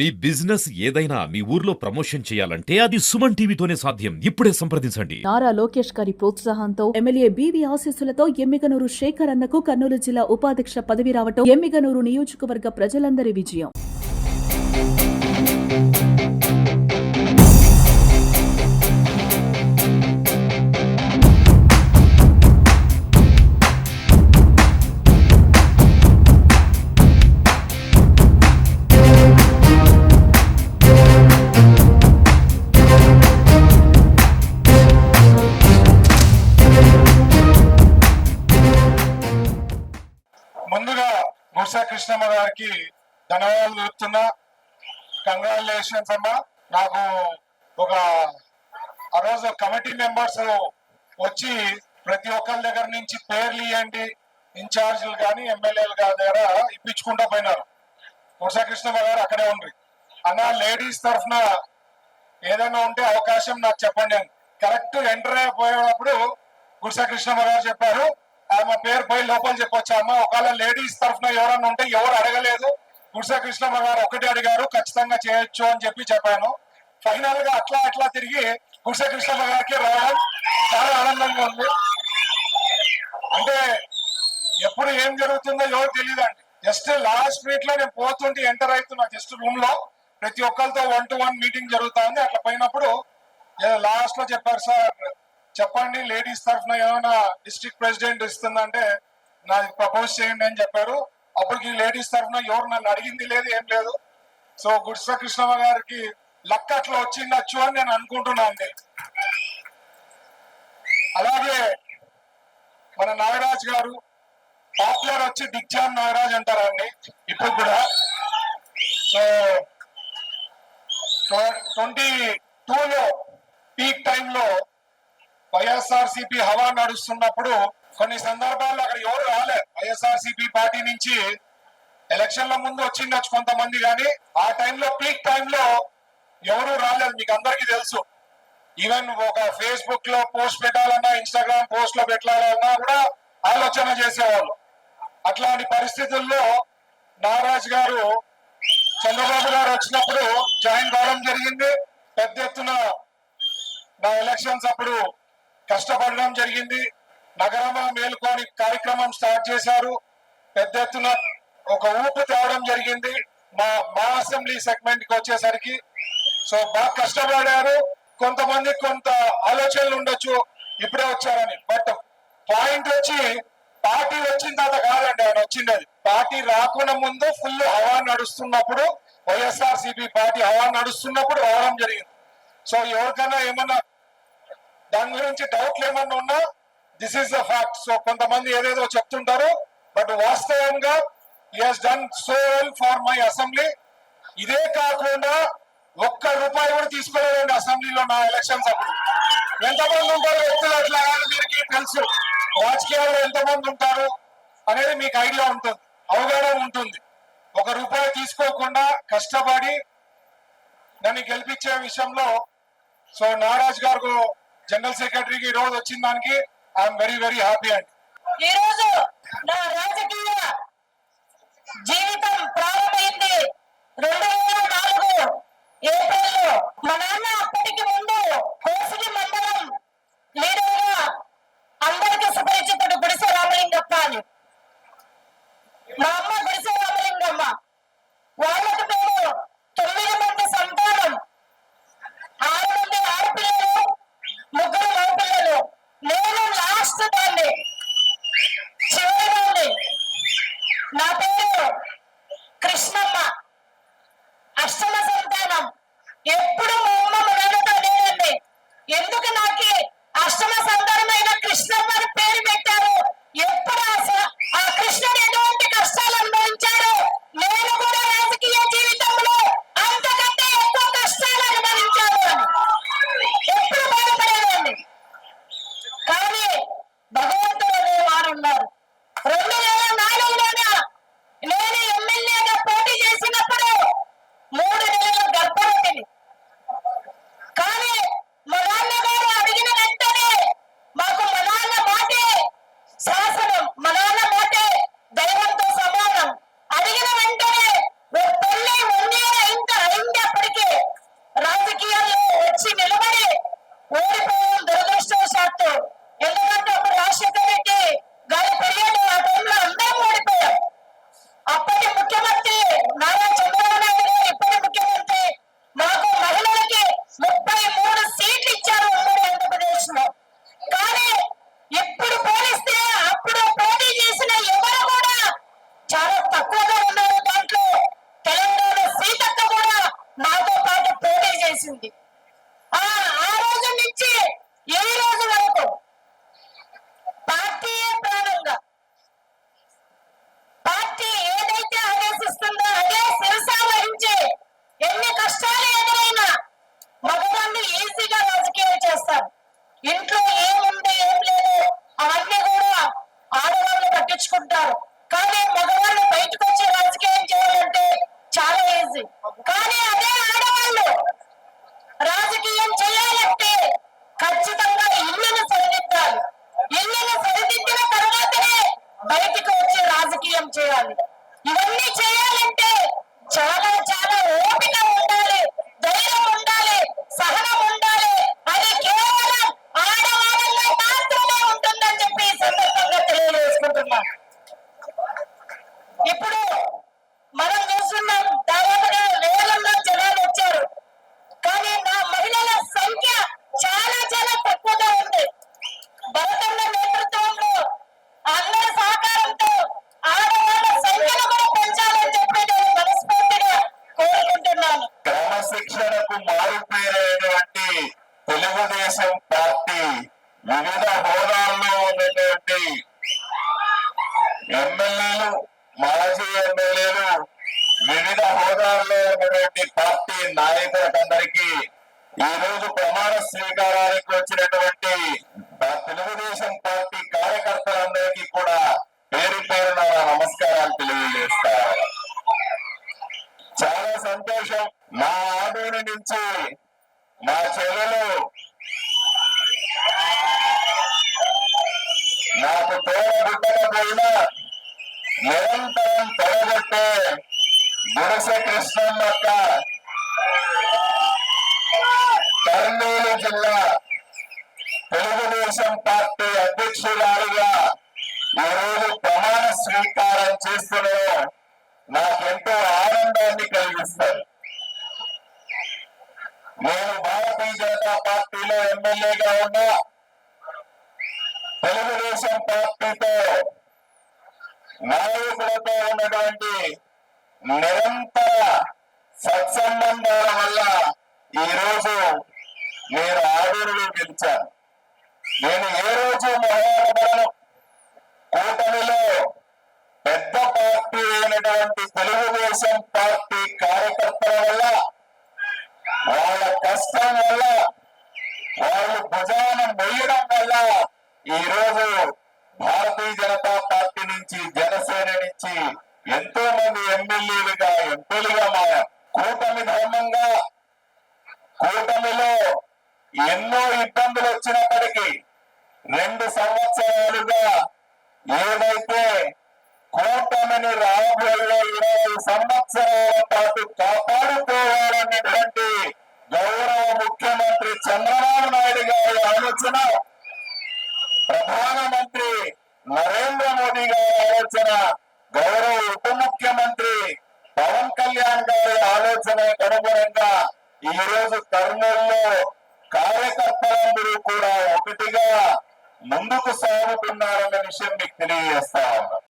మీ business ఏదైనా మీ ఊర్లో promotion చేయాలంటే అది సుమన్ టీవీతోనే సాధ్యం. ఇప్పుడే సంప్రదించండి. నారా లోకేష్ గారి ప్రోత్సాహంతో ఎమ్మెల్యే బీవీ ఆశీస్సులతో ఎమ్మిగనూరు శేఖర్ అన్నకు కర్నూలు జిల్లా ఉపాధ్యక్ష పదవి రావటం ఎమ్మిగనూరు నియోజకవర్గ ప్రజలందరి విజయం. బుర్సా కృష్ణమ్మ గారికి ధన్యవాదాలు చెప్తున్నా కంగ్రాచులేషన్స్ అమ్మ. నాకు ఒక ఆ రోజు కమిటీ మెంబర్స్ వచ్చి ప్రతి ఒక్కరి దగ్గర నుంచి పేర్లు ఇవ్వండి. ఇన్ఛార్జీలు కానీ ఎమ్మెల్యేలు దగ్గర ఇప్పించుకుంటూ పోయినారు. బుర్సా కృష్ణమ్మ గారు అక్కడే ఉండ్రి. అన్న లేడీస్ తరఫున ఏదైనా ఉంటే అవకాశం నాకు చెప్పండి. అని కరెక్ట్ ఎంటర్ అయిపోయేటప్పుడు గుడిసా కృష్ణమ్మ గారు చెప్పారు. ఆమె పేరు పోయి లోపల చెప్పొచ్చు? అమ్మ ఒకవేళ లేడీస్ తరఫున ఎవరన్నా ఉంటే ఎవరు అడగలేదు. గుడిసా కృష్ణమ్మ గారు ఒకటి అడిగారు ఖచ్చితంగా చేయొచ్చు అని చెప్పి చెప్పాను. ఫైనల్గా అట్లా అట్లా తిరిగి గుడిసా కృష్ణమ్మ గారికి రావడం చాలా ఆనందంగా ఉంది. అంటే ఎప్పుడు ఏం జరుగుతుందో ఎవరు తెలియదండి జస్ట్ లాస్ట్ వీక్లో నేను పోతుంటే ఎంటర్ అవుతున్నా జస్ట్ రూమ్లో. ప్రతి ఒక్కరితో వన్ టు వన్ మీటింగ్ జరుగుతా ఉంది. అట్లా పోయినప్పుడు లాస్ట్లో చెప్పారు సార్ చెప్పండి లేడీస్ తరఫున ఏమైనా డిస్ట్రిక్ట్ ప్రెసిడెంట్ ఇస్తుందంటే నాకు ప్రపోజ్ చేయండి అని చెప్పారు. అప్పటికి లేడీస్ తరఫున ఎవరు నన్ను అడిగింది లేదు ఏం లేదు. సో గుడిస కృష్ణమ్మ గారికి లక్క అట్లా వచ్చిండొచ్చు అని నేను అనుకుంటున్నాను అలాగే మన నాగరాజ్ గారు పాపులర్ వచ్చి డిగ్జాన్ నాగరాజ్ అంటారండి ఇప్పుడు కూడా. సో ట్వంటీ టూలో పీక్ టైంలో వైఎస్ఆర్ సిపి హవా నడుస్తున్నప్పుడు కొన్ని సందర్భాల్లో అక్కడ ఎవరు రాలే. వైఎస్ఆర్ సిపి పార్టీ నుంచి ఎలక్షన్ల ముందు వచ్చిండొచ్చు కొంతమంది కానీ ఆ టైంలో పీక్ టైంలో ఎవరు రాలేదు. మీకు అందరికీ తెలుసు. ఈవెన్ ఒక ఫేస్బుక్లో పోస్ట్ పెట్టాలన్నా ఇన్స్టాగ్రామ్ పోస్ట్లో పెట్టాలన్నా కూడా ఆలోచన చేసేవాళ్ళు. అట్లాంటి పరిస్థితుల్లో నాగరాజ్ గారు చంద్రబాబు గారు వచ్చినప్పుడు జాయిన్ కావడం జరిగింది. పెద్ద ఎత్తున నా ఎలక్షన్స్ అప్పుడు కష్టపడడం జరిగింది. నగరంలో మేలుకొని కార్యక్రమం స్టార్ట్ చేశారు. పెద్ద ఎత్తున ఒక ఊపు తేవడం జరిగింది. మా మా అసెంబ్లీ సెగ్మెంట్కి వచ్చేసరికి. సో బాగా కష్టపడారు. కొంతమంది కొంత ఆలోచనలు ఉండొచ్చు. ఇప్పుడే వచ్చారని. బట్ పాయింట్ వచ్చి పార్టీ వచ్చిన తర్వాత కాదండి ఆయన వచ్చిండేది. పార్టీ రాకుండా ముందు ఫుల్ హవా నడుస్తున్నప్పుడు వైఎస్ఆర్ సిపి పార్టీ హవా నడుస్తున్నప్పుడు రావడం జరిగింది. సో ఎవరికైనా ఏమన్నా దాని గురించి డౌట్లు ఏమన్నా ఉన్నా this is the fact so కొంతమంది ఏదేదో చెప్తుంటారు బట్ వాస్తవంగా has done so well for my assembly ఇదే కాకుండా ఒక్క రూపాయి కూడా తీసుకోలేదండి అసెంబ్లీలో నా ఎలక్షన్స్ అప్పుడు. ఎంతమంది ఉంటారు వ్యక్తులు అట్లా అందరికీ తెలుసు. రాజకీయాల్లో ఎంతమంది ఉంటారు అనేది మీకు ఐడియా ఉంటుంది అవగాహన ఉంటుంది. ఒక రూపాయి తీసుకోకుండా కష్టపడి నన్ను గెలిపించే విషయంలో సో నారాజ్ గారు జనరల్ సెక్రటరీకి ఈ రోజు వచ్చిన దానికి ఐఎమ్ వెరీ వెరీ హ్యాపీ అండి. ఈ రోజు నా రాజకీయ జీవితం ప్రారంభమైంది. రెండు వేల నాలుగు ఏప్రిల్ మా నాన్న నుంచి ఈ రోజు వరకు? పార్టీయే పార్టీ ఏదైతే ఆదేశిస్తుందో అదే శిరసా ఎన్ని కష్టాలు ఎదురైనా మగవాళ్ళు ఈజీగా రాజకీయాలు చేస్తారు. ఇంట్లో ఏముంది ఏం లేదు అవన్నీ కూడా ఆడవాళ్ళు పట్టించుకుంటారు. బయటికి వచ్చి రాజకీయం చేయాలి. ఇవన్నీ చేయాలంటే చాలా చాలా ఓపిక ఉండాలి ధైర్యం ఉండాలి సహనం ఉండాలి. అది కేవలం ఆడవాళ్ళలో మాత్రమే ఉంటుందని చెప్పి ఈ సందర్భంగా తెలియజేసుకుంటున్నా. ఇప్పుడు మనం చూస్తున్నాం దాదాపుగా వేలల్లో జనాలు వచ్చారు కానీ నా మహిళల సంఖ్య చాలా చాలా తక్కువగా ఉంది భరతన్న నేతృత్వంలో అందరి సహకారంతో ఆడవాళ్ళ సంఖ్యను కూడా పెంచాలని చెప్పి నేను మనస్ఫూర్తిగా కోరుకుంటున్నాను క్రమశిక్షణకు మారుపేరైనటువంటి తెలుగుదేశం పార్టీ వివిధ హోదాల్లో ఉన్నటువంటి ఎమ్మెల్యేలు మాజీ ఎమ్మెల్యేలు వివిధ హోదాల్లో ఉన్నటువంటి పార్టీ నాయకులకందరికీ ఈ రోజు ప్రమాణ స్వీకారానికి వచ్చినటువంటి తెలుగుదేశం పార్టీ కార్యకర్తలందరికీ కూడా పేరు పేరున నమస్కారాలు తెలియజేస్తారు చాలా సంతోషం. నా ఆదోని నుంచి నా చెల్లెలు నాకు తోడబుట్టకపోయినా నిరంతరం తొడగొట్టే గుడిసె కృష్ణమ్మక్క కర్నూలు జిల్లా తెలుగుదేశం పార్టీ అధ్యక్షురాలుగా ఈరోజు ప్రమాణ స్వీకారం చేస్తున్నాను నాకెంతో ఆనందాన్ని కలిగిస్తారు నేను భారతీయ జనతా పార్టీలో ఎమ్మెల్యేగా ఉన్నా తెలుగుదేశం పార్టీతో నాయకులతో ఉన్నటువంటి నిరంతర సత్సంబంధాల వల్ల ఈ రోజు నేను ఆదరణలో గెలిచాను. నేను ఏ రోజు మొహమాటపడను కూటమిలో పెద్ద పార్టీ అయినటువంటి తెలుగుదేశం పార్టీ కార్యకర్తల వల్ల వాళ్ళ కష్టం వల్ల వాళ్ళు భుజాన మొయ్యడం వల్ల ఈ రోజు భారతీయ జనతా పార్టీ నుంచి జనసేన నుంచి ఎంతో మంది ఎమ్మెల్యేలుగా ఎంపీలుగా మారారు. కూటమి ధర్మంగా కూటమిలో ఎన్నో ఇబ్బందులు వచ్చినప్పటికీ రెండు సంవత్సరాలుగా ఏదైతే కూటమిని రాబోయే ఇరవై సంవత్సరాల పాటు కాపాడుకోవాలన్నటువంటి గౌరవ ముఖ్యమంత్రి చంద్రబాబు నాయుడు గారి ఆలోచన ప్రధానమంత్రి నరేంద్ర మోదీ గారి ఆలోచన గౌరవ ఉప ముఖ్యమంత్రి పవన్ కళ్యాణ్ గారి ఆలోచన అనుగుణంగా ఈ రోజు కర్నూలులో కార్యకర్తలందరూ కూడా ఒకటిగా ముందుకు సాగుతున్నారన్న విషయం మీకు తెలియజేస్తా ఉన్నారు